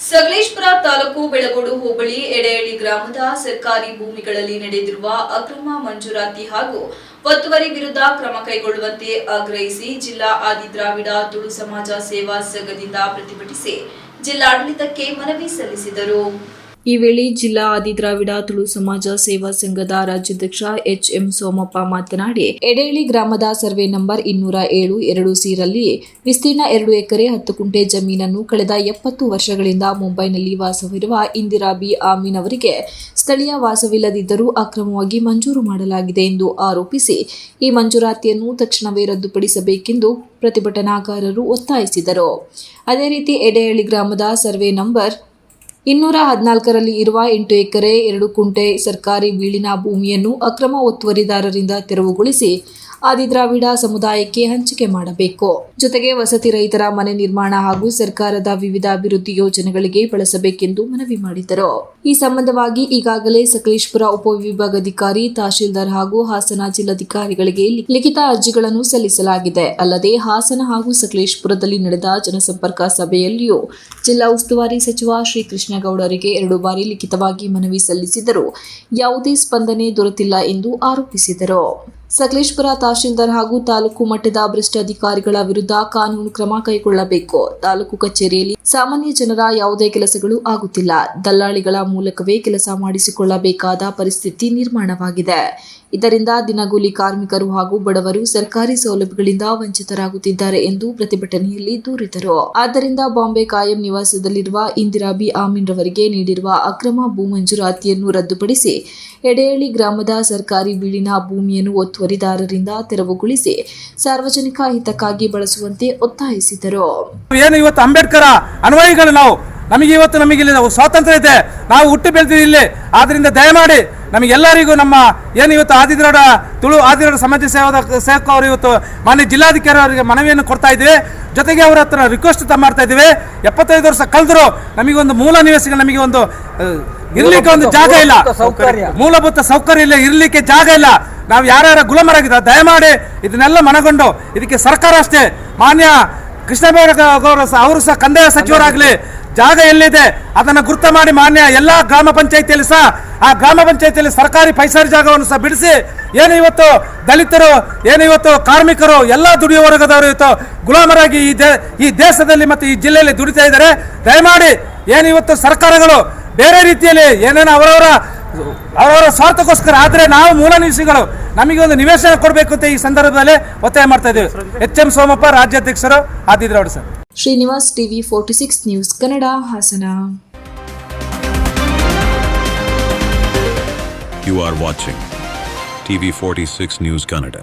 ಸಕಲೇಶ್ಪುರ ತಾಲೂಕು ಬೆಳಗೋಡು ಹೋಬಳಿ ಎಡೆಹಳ್ಳಿ ಗ್ರಾಮದ ಸರ್ಕಾರಿ ಭೂಮಿಗಳಲ್ಲಿ ನಡೆದಿರುವ ಅಕ್ರಮ ಮಂಜೂರಾತಿ ಹಾಗೂ ಒತ್ತುವರಿ ವಿರುದ್ಧ ಕ್ರಮ ಕೈಗೊಳ್ಳುವಂತೆ ಆಗ್ರಹಿಸಿ ಜಿಲ್ಲಾ ಆದಿ ದ್ರಾವಿಡ ತುಳು ಸಮಾಜ ಸೇವಾ ಸಂಘದಿಂದ ಪ್ರತಿಭಟಿಸಿ ಜಿಲ್ಲಾಡಳಿತಕ್ಕೆ ಮನವಿ ಸಲ್ಲಿಸಿದರು. ಈ ವೇಳೆ ಜಿಲ್ಲಾ ಆದಿದ್ರಾವಿಡ ತುಳು ಸಮಾಜ ಸೇವಾ ಸಂಘದ ರಾಜ್ಯಾಧ್ಯಕ್ಷ ಎಚ್ ಎಂ ಸೋಮಪ್ಪ ಮಾತನಾಡಿ, ಎಡೇಳಿ ಗ್ರಾಮದ ಸರ್ವೆ ನಂಬರ್ ಇನ್ನೂರ ಏಳು ಎರಡು ಸಿರಲ್ಲಿ ವಿಸ್ತೀರ್ಣ ಎರಡು ಎಕರೆ ಹತ್ತು ಕುಂಟೆ ಜಮೀನನ್ನು ಕಳೆದ ಎಪ್ಪತ್ತು ವರ್ಷಗಳಿಂದ ಮುಂಬೈನಲ್ಲಿ ವಾಸವಿರುವ ಇಂದಿರಾ ಬಿ ಆಮೀನ್ ಅವರಿಗೆ ಸ್ಥಳೀಯ ವಾಸವಿಲ್ಲದಿದ್ದರೂ ಅಕ್ರಮವಾಗಿ ಮಂಜೂರು ಮಾಡಲಾಗಿದೆ ಎಂದು ಆರೋಪಿಸಿ, ಈ ಮಂಜೂರಾತಿಯನ್ನು ತಕ್ಷಣವೇ ರದ್ದುಪಡಿಸಬೇಕೆಂದು ಪ್ರತಿಭಟನಾಕಾರರು ಒತ್ತಾಯಿಸಿದರು. ಅದೇ ರೀತಿ ಎಡೆಹಳ್ಳಿ ಗ್ರಾಮದ ಸರ್ವೆ ನಂಬರ್ ಇನ್ನೂರ ಹದಿನಾಲ್ಕರಲ್ಲಿ ಇರುವ ಎಂಟು ಎಕರೆ ಎರಡು ಕುಂಟೆ ಸರ್ಕಾರಿ ಬೀಳಿನ ಭೂಮಿಯನ್ನು ಅಕ್ರಮ ಒತ್ತುವರಿದಾರರಿಂದ ತೆರವುಗೊಳಿಸಿ ಆದಿದ್ರಾವಿಡ ಸಮುದಾಯಕ್ಕೆ ಹಂಚಿಕೆ ಮಾಡಬೇಕು. ಜೊತೆಗೆ ವಸತಿ ರಹಿತರ ಮನೆ ನಿರ್ಮಾಣ ಹಾಗೂ ಸರ್ಕಾರದ ವಿವಿಧ ಅಭಿವೃದ್ಧಿ ಯೋಜನೆಗಳಿಗೆ ಬಳಸಬೇಕೆಂದು ಮನವಿ ಮಾಡಿದರು. ಈ ಸಂಬಂಧವಾಗಿ ಈಗಾಗಲೇ ಸಕಲೇಶ್ಪುರ ಉಪವಿಭಾಗಾಧಿಕಾರಿ ತಹಶೀಲ್ದಾರ್ ಹಾಗೂ ಹಾಸನ ಜಿಲ್ಲಾಧಿಕಾರಿಗಳಿಗೆ ಲಿಖಿತ ಅರ್ಜಿಗಳನ್ನು ಸಲ್ಲಿಸಲಾಗಿದೆ. ಅಲ್ಲದೆ ಹಾಸನ ಹಾಗೂ ಸಕಲೇಶ್ಪುರದಲ್ಲಿ ನಡೆದ ಜನಸಂಪರ್ಕ ಸಭೆಯಲ್ಲಿಯೂ ಜಿಲ್ಲಾ ಉಸ್ತುವಾರಿ ಸಚಿವ ಶ್ರೀ ಕೃಷ್ಣಗೌಡರಿಗೆ ಎರಡು ಬಾರಿ ಲಿಖಿತವಾಗಿ ಮನವಿ ಸಲ್ಲಿಸಿದರೂ ಯಾವುದೇ ಸ್ಪಂದನೆ ದೊರೆತಿಲ್ಲ ಎಂದು ಆರೋಪಿಸಿದರು. ಸಕಲೇಶ್ಪುರ ತಹಶೀಲ್ದಾರ್ ಹಾಗೂ ತಾಲೂಕು ಮಟ್ಟದ ಭ್ರಷ್ಟ ಅಧಿಕಾರಿಗಳ ವಿರುದ್ಧ ಕಾನೂನು ಕ್ರಮ ಕೈಗೊಳ್ಳಬೇಕು. ತಾಲೂಕು ಕಚೇರಿಯಲ್ಲಿ ಸಾಮಾನ್ಯ ಜನರ ಯಾವುದೇ ಕೆಲಸಗಳು ಆಗುತ್ತಿಲ್ಲ. ದಲ್ಲಾಳಿಗಳ ಮೂಲಕವೇ ಕೆಲಸ ಮಾಡಿಸಿಕೊಳ್ಳಬೇಕಾದ ಪರಿಸ್ಥಿತಿ ನಿರ್ಮಾಣವಾಗಿದೆ. ಇದರಿಂದ ದಿನಗೂಲಿ ಕಾರ್ಮಿಕರು ಹಾಗೂ ಬಡವರು ಸರ್ಕಾರಿ ಸೌಲಭ್ಯಗಳಿಂದ ವಂಚಿತರಾಗುತ್ತಿದ್ದಾರೆ ಎಂದು ಪ್ರತಿಭಟನೆಯಲ್ಲಿ ದೂರಿದರು. ಆದ್ದರಿಂದ ಬಾಂಬೆ ಕಾಯಂ ನಿವಾಸದಲ್ಲಿರುವ ಇಂದಿರಾ ಬಿ ಆಮೀನ್ ರವರಿಗೆ ನೀಡಿರುವ ಅಕ್ರಮ ಭೂ ಮಂಜೂರಾತಿಯನ್ನು ರದ್ದುಪಡಿಸಿ ಎಡೆಯಳ್ಳಿ ಗ್ರಾಮದ ಸರ್ಕಾರಿ ಬೀಳಿನ ಭೂಮಿಯನ್ನು ಒತ್ತುವರಿದಾರರಿಂದ ತೆರವುಗೊಳಿಸಿ ಸಾರ್ವಜನಿಕ ಹಿತಕ್ಕಾಗಿ ಬಳಸುವಂತೆ ಒತ್ತಾಯಿಸಿದರು. ಏನು ಇವತ್ತು ಅಂಬೇಡ್ಕರ್ ಅನ್ವಯಿಗಳು ನಾವು? ನಮಗೆ ಇವತ್ತು ನಮಗೆ ಇಲ್ಲಿ ನಾವು ಸ್ವಾತಂತ್ರ್ಯ ಇದೆ. ನಾವು ಹುಟ್ಟಿ ಬೆಳೆದಿದ್ದೀವಿ ಇಲ್ಲಿ. ಆದ್ರಿಂದ ದಯಮಾಡಿ ನಮಗೆಲ್ಲರಿಗೂ ನಮ್ಮ ಏನು ಇವತ್ತು ಆದಿದ್ರಾಡ ತುಳು ಆದಿರಾಡ ಸಮಾಜ ಸೇವಾದ ಸೇವಕ ಅವರು ಇವತ್ತು ಮಾನ್ಯ ಜಿಲ್ಲಾಧಿಕಾರಿ ಅವರಿಗೆ ಮನವಿಯನ್ನು ಕೊಡ್ತಾ ಇದ್ದೀವಿ. ಜೊತೆಗೆ ಅವರ ಹತ್ರ ರಿಕ್ವೆಸ್ಟ್ ಮಾಡ್ತಾ ಇದ್ದೀವಿ. ಎಪ್ಪತ್ತೈದು ವರ್ಷ ಕಳೆದ್ರು ನಮಗೊಂದು ಮೂಲ ನಿವಾಸಿಗಳು ನಮಗೆ ಒಂದು ಇರ್ಲಿಕ್ಕೆ ಒಂದು ಜಾಗ ಇಲ್ಲ. ಸೌಕರ್ಯ. ಮೂಲಭೂತ ಸೌಕರ್ಯ ಇಲ್ಲ ಇರ್ಲಿಕ್ಕೆ ಜಾಗ ಇಲ್ಲ. ನಾವು ಯಾರ್ಯಾರ ಗುಲಮರಾಗಿದ್ದ ದಯಮಾಡಿ ಇದನ್ನೆಲ್ಲ ಮನಗೊಂಡು ಇದಕ್ಕೆ ಸರ್ಕಾರ ಅಷ್ಟೇ. ಮಾನ್ಯ ಕೃಷ್ಣಬೈರ ಅವರು ಸಹ ಅವರು ಸಹ ಕಂದಾಯ ಸಚಿವರಾಗಲಿ, ಜಾಗ ಎಲ್ಲಿದೆ ಅದನ್ನು ಗುರುತ ಮಾಡಿ ಮಾನ್ಯ ಎಲ್ಲ ಗ್ರಾಮ ಪಂಚಾಯಿತಿಯಲ್ಲಿ ಸಹ, ಆ ಗ್ರಾಮ ಪಂಚಾಯಿತಿಯಲ್ಲಿ ಸರ್ಕಾರಿ ಪೈಸಾರಿ ಜಾಗವನ್ನು ಸಹ ಬಿಡಿಸಿ, ಏನು ಇವತ್ತು ದಲಿತರು, ಏನು ಇವತ್ತು ಕಾರ್ಮಿಕರು, ಎಲ್ಲ ದುಡಿಯುವ ವರ್ಗದವರು ಇವತ್ತು ಗುಲಾಮರಾಗಿ ಈ ದೇ, ಈ ದೇಶದಲ್ಲಿ ಮತ್ತು ಈ ಜಿಲ್ಲೆಯಲ್ಲಿ ದುಡಿತಾ ಇದ್ದಾರೆ. ದಯಮಾಡಿ ಏನು ಇವತ್ತು ಸರ್ಕಾರಗಳು ಬೇರೆ ರೀತಿಯಲ್ಲಿ ಏನೇನು ಅವರವರ ಅವರವರ ಸ್ವಾರ್ಥಕ್ಕೋಸ್ಕರ, ಆದರೆ ನಾವು ಮೂಲ ನಿವಾಸಿಗಳು ನಮಗೆ ಒಂದು ನಿವೇಶನ ಕೊಡಬೇಕು ಅಂತ ಈ ಸಂದರ್ಭದಲ್ಲಿ ಒತ್ತಾಯ ಮಾಡ್ತಾ ಇದ್ದೇವೆ. ಎಚ್ ಎಂ ಸೋಮಪ್ಪ ರಾಜ್ಯಾಧ್ಯಕ್ಷರು ಆದಿದ್ರೌಡ sir. Srinivas TV forty six news Kannada Hassan. You are watching TV46 News Canada.